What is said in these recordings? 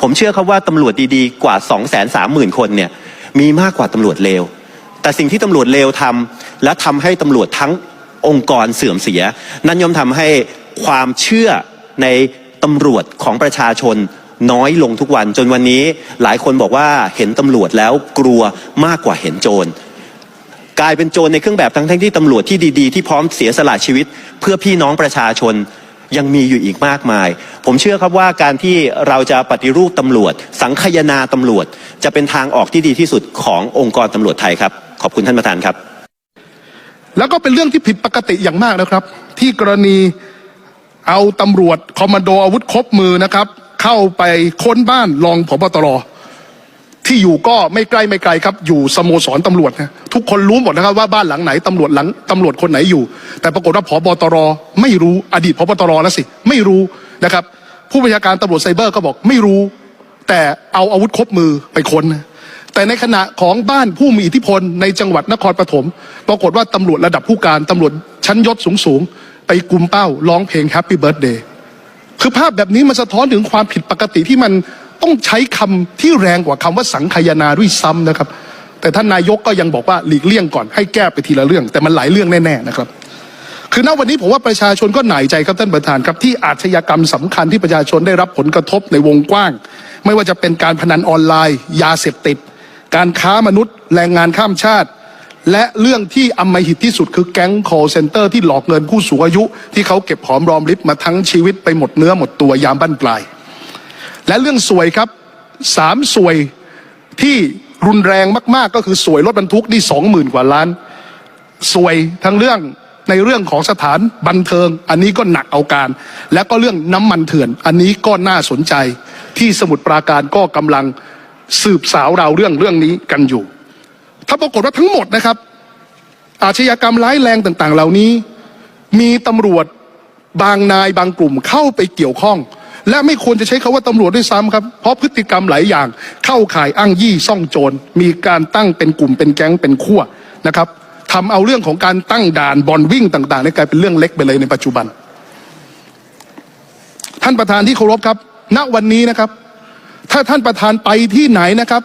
ผมเชื่อครับว่าตำรวจดีๆ กว่า 2 3 0 0 0 0 คนเนี่ยมีมากกว่าตำรวจเลว แต่สิ่งที่ตำรวจเลวทำและทำให้ตำรวจทั้งองค์กรเสื่อมเสีย นั่นย่อมทำให้ความเชื่อในตำรวจของประชาชนน้อยลงทุกวัน จนวันนี้หลายคนบอกว่าเห็นตำรวจแล้วกลัวมากกว่าเห็นโจรกลายเป็นโจรในเครื่องแบบทั้งทั้งที่ตำรวจที่ดีๆ ที่พร้อมเสียสละชีวิต เพื่อพี่น้องประชาชน ยังมีอยู่อีกมากมาย ผมเชื่อครับว่าการที่เราจะปฏิรูปตำรวจ สังคยนาตำรวจ จะเป็นทางออกที่ดีที่สุดขององค์กรตำรวจไทยครับ ขอบคุณท่านประธานครับ แล้วก็เป็นเรื่องที่ผิดปกติอย่างมากนะครับ ที่กรณีเอาตำรวจคอมมานโดอาวุธครบมือนะครับ เข้าไปค้นบ้านรองผบตร ที่อยู่ก็ไม่ใกล้ไม่ไกลครับ อยู่สโมสรตำรวจนะทุกคนรู้หมดนะครับว่าบ้านหลังไหนตำรวจหลังตำรวจคนไหนอยู่ แต่ปรากฏว่าผบตรไม่รู้อดีตผบตรแล้วสิ ไม่รู้นะครับ ผู้บัญชาการตำรวจไซเบอร์ก็บอกไม่รู้ แต่เอาอาวุธครบมือไปค้นแต่ในขณะของบ้านผู้มีอิทธิพลในจังหวัดนครปฐมปรากฏว่าตำรวจระดับผู้การตำรวจชั้นยศสูงๆ ไปกลุ่มเป้าร้องเพลง Happy Birthday คือภาพแบบนี้มันสะท้อนถึงความผิดปกติที่มัน ต้องใช้คำที่แรงกว่าคำว่าสังคายนาด้วยซ้ำนะครับ แต่ท่านนายกก็ยังบอกว่าหลีกเลี่ยงก่อนให้แก้ไปทีละเรื่อง แต่มันหลายเรื่องแน่ๆนะครับ คือณวันนี้ผมว่าประชาชนก็หน่ายใจครับท่านประธานครับที่อาชญากรรมสำคัญที่ประชาชนได้รับผลกระทบในวงกว้าง ไม่ว่าจะเป็นการพนันออนไลน์ ยาเสพติด การค้ามนุษย์ แรงงานข้ามชาติและเรื่องที่อำมหิตที่สุดคือแก๊ง call center ที่หลอกเงินผู้สูงอายุ ที่เขาเก็บหอมรอมริบมาทั้งชีวิตไปหมดเนื้อหมดตัวยามบั้นปลาย และเรื่องสวยครับสามสวยที่รุนแรงมาก ๆ ก็คือสวยรถบรรทุกนี่สองหมื่นกว่าล้าน สวยทั้งเรื่องในเรื่องของสถานบันเทิง อันนี้ก็หนักเอาการ และก็เรื่องน้ำมันเถื่อน อันนี้ก็น่าสนใจ ที่สมุทรปราการก็กำลังสืบสาวราวเรื่องเรื่องนี้กันอยู่ ถ้าปรากฏว่าทั้งหมดนะครับ อาชญากรรมร้ายแรงต่างๆ เหล่านี้ มีตำรวจบางนายบางกลุ่มเข้าไปเกี่ยวข้อง และไม่ควรจะใช้คาว่าตำรวจด้วยซ้ำครับ เพราะพฤติกรรมหลายอย่างเข้าข่ายอ้างยี่ซ่องโจร มีการตั้งเป็นกลุ่มเป็นแก๊งเป็นขั้วนะครับทำเอาเรื่องของการตั้งด่านบอลวิ่งต่างๆในกลายเป็นเรื่องเล็กไปเลยในปัจจุบัน ท่านประธานที่เคารพครับ ณวันนี้นะครับ ถ้าท่านประธานไปที่ไหนนะครับ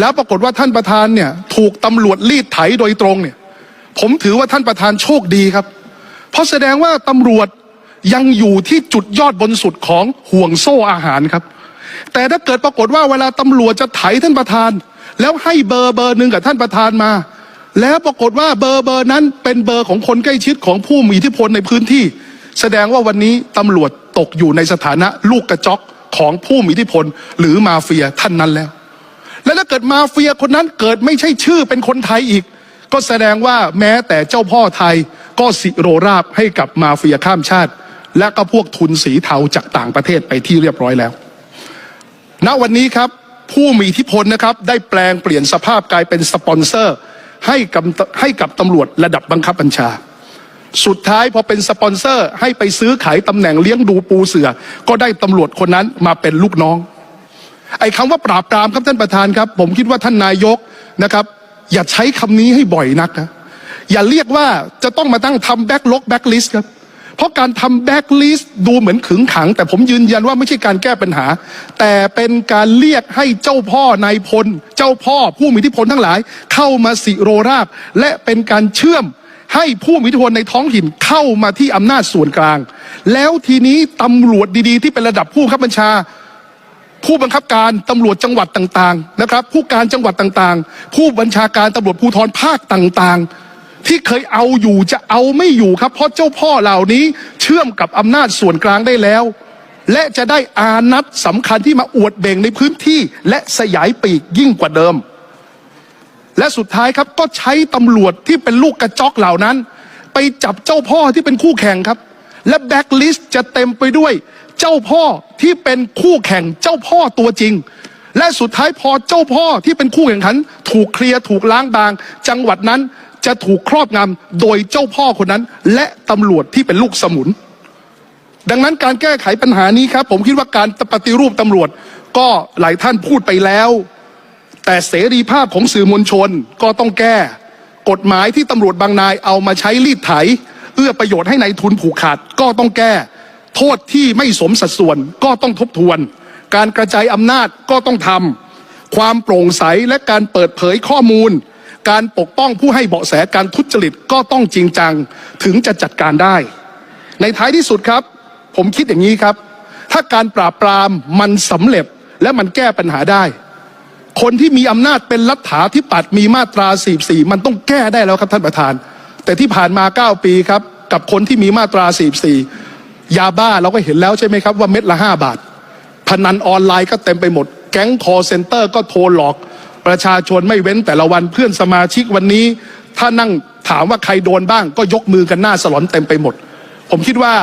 แล้วปรากฏว่าท่านประธานเนี่ยถูกตำรวจรีดไถโดยตรงเนี่ย ผมถือว่าท่านประธานโชคดีครับ เพราะแสดงว่าตำรวจ ยังอยู่ที่จุดยอดบนสุดของห่วงโซ่อาหารครับ แต่ถ้าเกิดปรากฏว่าเวลาตำรวจจะไถท่านประธาน แล้วให้เบอร์เบอร์หนึ่งกับท่านประธานมา แล้วปรากฏว่าเบอร์เบอร์นั้นเป็นเบอร์ของคนใกล้ชิดของผู้มีอิทธิพลในพื้นที่ แสดงว่าวันนี้ตำรวจตกอยู่ในสถานะลูกกระจอกของผู้มีอิทธิพล หรือมาเฟียท่านนั้นแล้ว และถ้าเกิดมาเฟียคนนั้นเกิดไม่ใช่ชื่อเป็นคนไทยอีก ก็แสดงว่าแม้แต่เจ้าพ่อไทยก็สิโรราบให้กับมาเฟียข้ามชาติ และก็พวกทุนสีเทาจากต่างประเทศไปที่เรียบร้อยแล้ว ณวันนี้ครับผู้มีอิทธิพลนะครับได้แปลงเปลี่ยนสภาพกลายเป็นสปอนเซอร์ให้กับให้กับตำรวจระดับบังคับบัญชา สุดท้ายพอเป็นสปอนเซอร์ให้ไปซื้อขายตำแหน่งเลี้ยงดูปูเสือ ก็ได้ตำรวจคนนั้นมาเป็นลูกน้อง ไอ้คำว่าปราบปรามครับท่านประธานครับ ผมคิดว่าท่านนายกนะครับ อย่าใช้คำนี้ให้บ่อยนักนะอย่าเรียกว่าจะต้องมาตั้งทำแบ็กลกแบ็กลิสต์ครับ เพราะการทำแบ็กลิสต์ดูเหมือนขึงขัง แต่ผมยืนยันว่าไม่ใช่การแก้ปัญหา แต่เป็นการเรียกให้เจ้าพ่อนายพล เจ้าพ่อผู้มีอิทธิพลทั้งหลาย เข้ามาสิโรราบ และเป็นการเชื่อมให้ผู้มีอิทธิพลในท้องถิ่นเข้ามาที่อำนาจส่วนกลาง แล้วทีนี้ตำรวจดีๆ ที่เป็นระดับผู้บังคับบัญชา ผู้บังคับการตำรวจจังหวัดต่างๆนะครับ ผู้การจังหวัดต่างๆ ผู้บัญชาการตำรวจภูธรภาคต่างๆ ที่เคยเอาอยู่จะเอาไม่อยู่ครับ เพราะเจ้าพ่อเหล่านี้เชื่อมกับอำนาจส่วนกลางได้แล้ว และจะได้อานัดสำคัญที่มาอวดเบ่งในพื้นที่ และสยายปีกยิ่งกว่าเดิม และสุดท้ายครับก็ใช้ตำรวจที่เป็นลูกกระจอกเหล่านั้น ไปจับเจ้าพ่อที่เป็นคู่แข่งครับ และแบ็กลิสต์จะเต็มไปด้วยเจ้าพ่อที่เป็นคู่แข่งเจ้าพ่อตัวจริงและสุดท้ายพอเจ้าพ่อที่เป็นคู่แข่งขัน ถูกเคลียร์ถูกล้างบาง จังหวัดนั้น จะถูกครอบงำโดยเจ้าพ่อคนนั้น และตำรวจที่เป็นลูกสมุน ดังนั้นการแก้ไขปัญหานี้ครับ ผมคิดว่าการปฏิรูปตำรวจก็หลายท่านพูดไปแล้ว แต่เสรีภาพของสื่อมวลชนก็ต้องแก้ กฎหมายที่ตำรวจบางนายเอามาใช้รีดไถเอื้อประโยชน์ให้ในายทุนผูกขาดก็ต้องแก้ โทษที่ไม่สมสัดส่วนก็ต้องทบทวน การกระจายอำนาจก็ต้องทำความโปร่งใสและการเปิดเผยข้อมูล การปกป้องผู้ให้เบาะแสการทุจริตก็ต้องจริงจังถึงจะจัดการได้ ในท้ายที่สุดครับ ผมคิดอย่างนี้ครับ ถ้าการปราบปรามมันสำเร็จและมันแก้ปัญหาได้ คนที่มีอำนาจเป็นรัฐาธิปัตย์มีมาตรา44มันต้องแก้ได้แล้วครับท่านประธาน แต่ที่ผ่านมา 9 ปีครับ กับคนที่มีมาตรา44ยาบ้าเราก็เห็นแล้วใช่ไหมครับว่าเม็ดละ 5 บาทพนันออนไลน์ก็เต็มไปหมด แก๊งคอเซ็นเตอร์ก็โทรหลอก ประชาชนไม่เว้นแต่ละวันเพื่อนสมาชิกวันนี้ ถ้านั่งถามว่าใครโดนบ้าง ก็ยกมือกันหน้าสลอนเต็มไปหมด ผมคิดว่า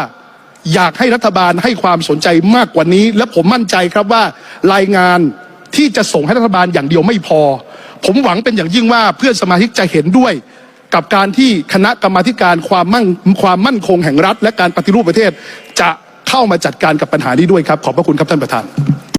อยากให้รัฐบาลให้ความสนใจมากกว่านี้ และผมมั่นใจครับว่ารายงานที่จะส่งให้รัฐบาลอย่างเดียวไม่พอ ผมหวังเป็นอย่างยิ่งว่าเพื่อนสมาชิกจะเห็นด้วย กับการที่คณะกรรมาการความมั่งความมั่นคงแห่งรัฐ และการปฏิรูปประเทศ จะเข้ามาจัดการกับปัญหานี้ด้วยครับ ขอบพระคุณครับท่านประธาน